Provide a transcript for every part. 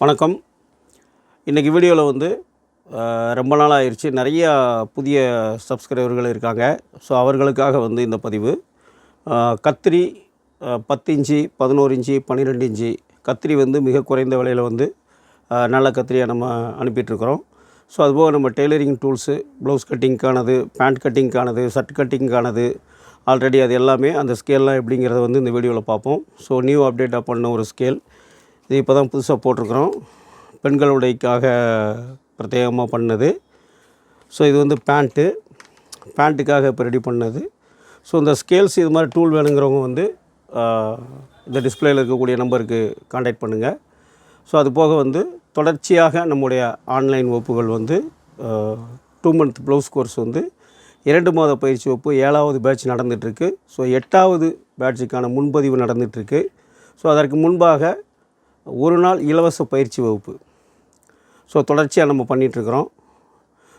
வணக்கம். இன்றைக்கி வீடியோவில் வந்து ரொம்ப நாள் ஆயிடுச்சு நிறையா புதிய சப்ஸ்கிரைபர்கள் இருக்காங்க. ஸோ அவர்களுக்காக வந்து இந்த பதிவு. கத்திரி பத்து இன்ச்சு பதினோரு இன்ச்சு பன்னிரெண்டு இன்ச்சு கத்திரி வந்து மிக குறைந்த விலையில் வந்து நல்ல கத்திரியை நம்ம அனுப்பிட்டுருக்குறோம். ஸோ அதுபோக நம்ம டெய்லரிங் டூல்ஸு ப்ளவுஸ் கட்டிங்க்கானது பேண்ட் கட்டிங்க்கானது ஷர்ட் கட்டிங்க்கானது ஆல்ரெடி அது எல்லாமே அந்த ஸ்கேல்லாம் எப்படிங்கிறத வந்து இந்த வீடியோவில் பார்ப்போம். ஸோ நியூ அப்டேட்டாக பண்ண ஒரு ஸ்கேல். இது இப்போ தான் புதுசாக போட்டிருக்கிறோம். பெண்களுடையக்காக பிரத்யேகமாக பண்ணது. ஸோ இது வந்து பேண்ட்டு. பேண்ட்டுக்காக இப்போ ரெடி பண்ணது. ஸோ இந்த ஸ்கேல்ஸ் இது மாதிரி டூல் வேணுங்கிறவங்க வந்து இந்த டிஸ்பிளேயில் இருக்கக்கூடிய நம்பருக்கு காண்டாக்ட் பண்ணுங்கள் ஸோ அது போக வந்து தொடர்ச்சியாக நம்முடைய ஆன்லைன் வகுப்புகள் வந்து டூ மந்த் ப்ளவுஸ் கோர்ஸ் வந்து இரண்டு மாத பயிற்சி வகுப்பு ஏழாவது பேட்ச் நடந்துகிட்ருக்கு ஸோ எட்டாவது பேட்சுக்கான முன்பதிவு நடந்துகிட்ருக்கு ஸோ அதற்கு முன்பாக ஒரு நாள் இலவச பயிற்சி வகுப்பு. ஸோ தொடர்ச்சியாக நம்ம பண்ணிகிட்ருக்குறோம்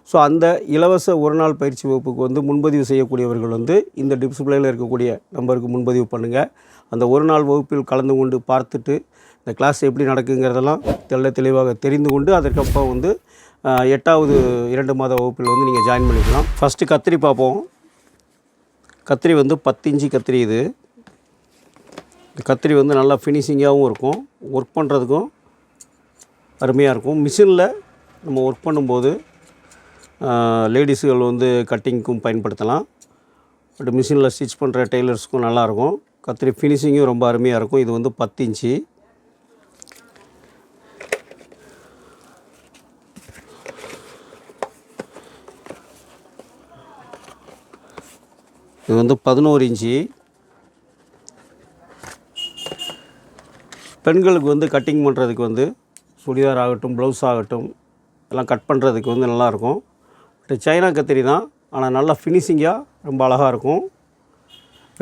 ஸோ அந்த இலவச ஒரு நாள் பயிற்சி வகுப்புக்கு வந்து முன்பதிவு செய்யக்கூடியவர்கள் வந்து இந்த டிஸ்பிளேயில் இருக்கக்கூடிய நம்பருக்கு முன்பதிவு பண்ணுங்கள் அந்த ஒரு நாள் வகுப்பில் கலந்து கொண்டு பார்த்துட்டு இந்த கிளாஸ் எப்படி நடக்குங்கிறதெல்லாம் தெள்ள தெளிவாக தெரிந்து கொண்டு அதற்கப்புறம் வந்து எட்டாவது இரண்டு மாத வகுப்பில் வந்து நீங்கள் ஜாயின் பண்ணிக்கலாம். ஃபஸ்ட்டு கத்திரி பார்ப்போம். கத்திரி வந்து பத்து இன்ச்சு கத்திரி இது. கத்திரி வந்து நல்லா ஃபினிஷிங்காகவும் இருக்கும். ஒர்க் பண்ணுறதுக்கும் அருமையாக இருக்கும். மிஷினில் நம்ம ஒர்க் பண்ணும்போது லேடிஸுகள் வந்து கட்டிங்க்கும் பயன்படுத்தலாம். பட் மிஷினில் ஸ்டிச் பண்ணுற டெய்லர்ஸ்க்கும் நல்லாயிருக்கும். கத்திரி ஃபினிஷிங்கும் ரொம்ப அருமையாக இருக்கும். இது வந்து பத்து இன்ச்சு. இது வந்து பதினோரு இன்ச்சு. பெண்களுக்கு வந்து கட்டிங் பண்ணுறதுக்கு வந்து சுடிதார் ஆகட்டும் ப்ளவுஸ் ஆகட்டும் எல்லாம் கட் பண்ணுறதுக்கு வந்து நல்லாயிருக்கும். பட் சைனா கத்திரி தான். ஆனால் நல்லா ஃபினிஷிங்காக ரொம்ப அழகாக இருக்கும்.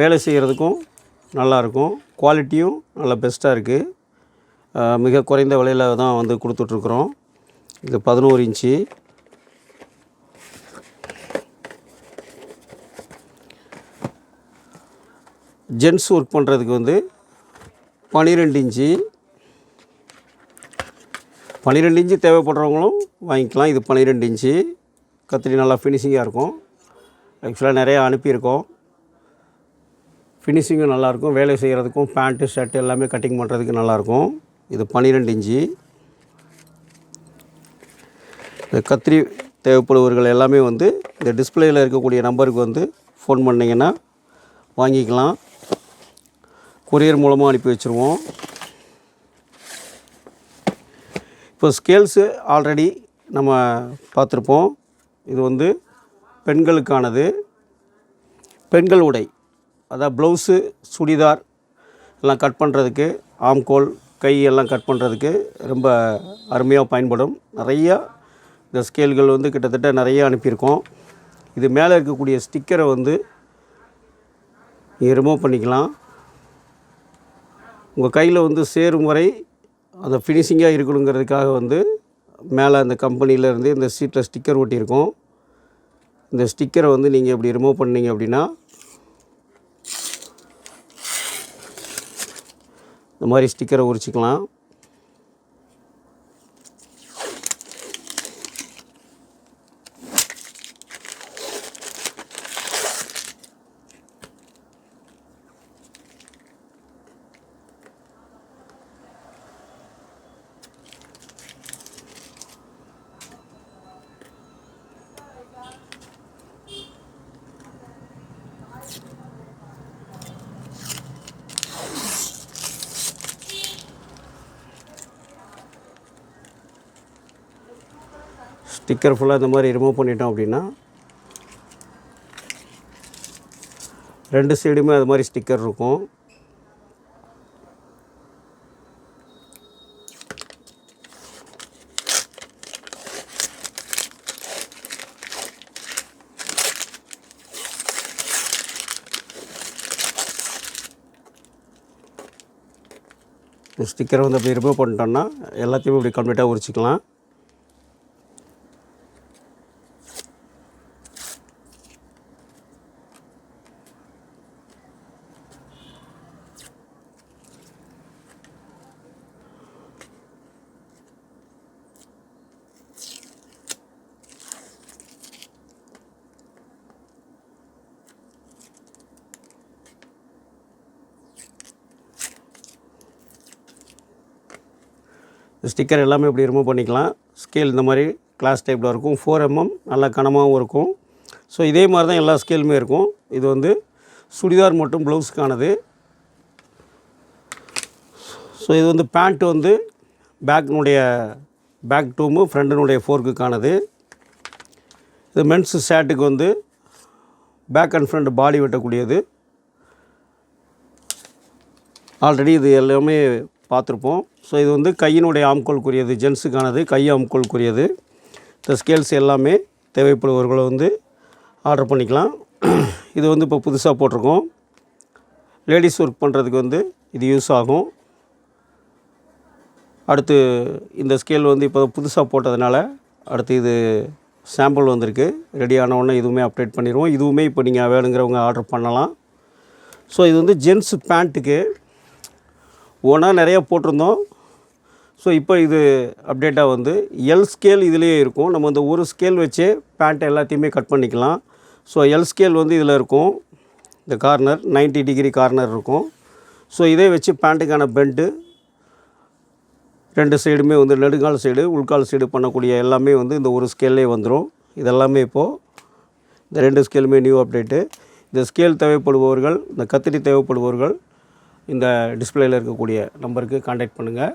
வேலை செய்கிறதுக்கும் நல்லாயிருக்கும். குவாலிட்டியும் நல்லா பெஸ்ட்டாக இருக்குது மிக குறைந்த விலையில் தான் வந்து கொடுத்துட்ருக்குறோம். இது பதினோரு இன்ச்சு. ஜென்ஸ் ஒர்க் பண்ணுறதுக்கு வந்து பன்னிரெண்டு இன்ச்சு. பன்னிரெண்டு இன்ச்சு தேவைப்படுறவங்களும் வாங்கிக்கலாம். இது பன்னிரெண்டு இன்ச்சு. கத்திரி நல்லா ஃபினிஷிங்காக இருக்கும். ஆக்சுவலாக நிறையா அனுப்பியிருக்கோம். ஃபினிஷிங்கும் நல்லாயிருக்கும் வேலை செய்கிறதுக்கும் பேண்ட்டு ஷர்ட் எல்லாமே கட்டிங் பண்ணுறதுக்கு நல்லாயிருக்கும் இது பன்னிரெண்டு இன்ச்சு. இந்த கத்திரி தேவைப்படுபவர்கள் எல்லாமே வந்து இந்த டிஸ்பிளேயில் இருக்கக்கூடிய நம்பருக்கு வந்து ஃபோன் பண்ணிங்கன்னா வாங்கிக்கலாம். கொரியர் மூலமாக அனுப்பி வச்சுருவோம். இப்போ ஸ்கேல்ஸு ஆல்ரெடி நம்ம பார்த்துருப்போம். இது வந்து பெண்களுக்கானது. பெண்கள் உடை அதாவது ப்ளவுஸு சுடிதார் எல்லாம் கட் பண்ணுறதுக்கு ஆம்கோல் கை எல்லாம் கட் பண்ணுறதுக்கு ரொம்ப அருமையாக பயன்படும். நிறையா இந்த ஸ்கேல்கள் வந்து கிட்டத்தட்ட நிறைய அனுப்பியிருக்கோம். இது மேலே இருக்கக்கூடிய ஸ்டிக்கரை வந்து நீங்கள் ரிமூவ் பண்ணிக்கலாம். உங்கள் கையில் வந்து சேரும் வரை அந்த ஃபினிஷிங்காக இருக்கணுங்கிறதுக்காக வந்து மேலே அந்த கம்பெனியிலேருந்து இந்த சீட்டில் ஸ்டிக்கர் ஒட்டியிருக்கோம். இந்த ஸ்டிக்கரை வந்து நீங்கள் இப்படி ரிமூவ் பண்ணீங்க அப்படின்னா இந்த மாதிரி ஸ்டிக்கரை உரிச்சிக்கலாம். ஸ்டிக்கர் ஃபுல்லாக இந்த மாதிரி ரிமூவ் பண்ணிட்டோம் அப்படின்னா ரெண்டு சைடுமே அது மாதிரி ஸ்டிக்கர் இருக்கும். ஸ்டிக்கரை வந்து அப்படி ரிமூவ் பண்ணிட்டோம்னா எல்லாத்தையும் இப்படி கம்ப்ளீட்டாக உரிச்சிக்கலாம். ஸ்டிக்கர் எல்லாமே இப்படி ரிமூவ் பண்ணிக்கலாம். ஸ்கேல் இந்த மாதிரி கிளாஸ் டைப்பில் இருக்கும். ஃபோர் எம்எம் நல்லா கனமாகவும் இருக்கும். ஸோ இதே மாதிரி தான் எல்லா ஸ்கேலுமே இருக்கும். இது வந்து சுடிதார் மற்றும் ப்ளவுஸுக்கானது ஸோ இது வந்து பேண்ட்டு வந்து பேக்கினுடைய பேக் டூமு ஃப்ரண்டினுடைய ஃபோர்க்குக்கானது இது மென்ஸ் ஷர்ட்டுக்கு வந்து பேக் அண்ட் ஃப்ரண்ட் பாடி வெட்டக்கூடியது. ஆல்ரெடி இது எல்லாமே பார்த்துருப்போம். ஸோ இது வந்து கையினுடைய ஆம்கோலுக்குரியது ஜென்ஸுக்கானது கை ஆம்கோலுக்குரியது இந்த ஸ்கேல்ஸ் எல்லாமே தேவைப்படுபவர்களை வந்து ஆர்டர் பண்ணிக்கலாம். இது வந்து இப்போ புதுசாக போட்டிருக்கோம். லேடிஸ் ஒர்க் பண்ணுறதுக்கு வந்து இது யூஸ் ஆகும். அடுத்து இந்த ஸ்கேல் வந்து இப்போ புதுசாக போட்டதுனால அடுத்து இது சாம்பிள் வந்திருக்கு. ரெடி உடனே இதுவுமே அப்டேட் பண்ணிடுவோம். இதுவுமே இப்போ நீங்கள் வேணுங்கிறவங்க ஆர்டர் பண்ணலாம். ஸோ இது வந்து ஜென்ஸ் பேண்ட்டுக்கு ஒன்றா நிறைய போட்டிருந்தோம். ஸோ இப்போ இது அப்டேட்டாக வந்து எல் ஸ்கேல் இதுலேயே இருக்கும். நம்ம இந்த ஒரு ஸ்கேல் வச்சே பேண்ட் எல்லாத்தையுமே கட் பண்ணிக்கலாம். ஸோ எல் ஸ்கேல் வந்து இதில் இருக்கும். இந்த கார்னர் 90 டிகிரி கார்னர் இருக்கும். ஸோ இதே வச்சு பேண்ட்டுக்கான பெண்ட்டு ரெண்டு சைடுமே வந்து நெடுங்கால் சைடு உள்கால் சைடு பண்ணக்கூடிய எல்லாமே வந்து இந்த ஒரு ஸ்கேல்லே வந்துடும் இதெல்லாமே இப்போது இந்த ரெண்டு ஸ்கேலுமே நியூ அப்டேட்டு இந்த ஸ்கேல் தேவைப்படுபவர்கள் இந்த கத்திரி தேவைப்படுபவர்கள் இந்த டிஸ்பிளேயில் இருக்கக்கூடிய நம்பருக்கு காண்டாக்ட் பண்ணுங்கள்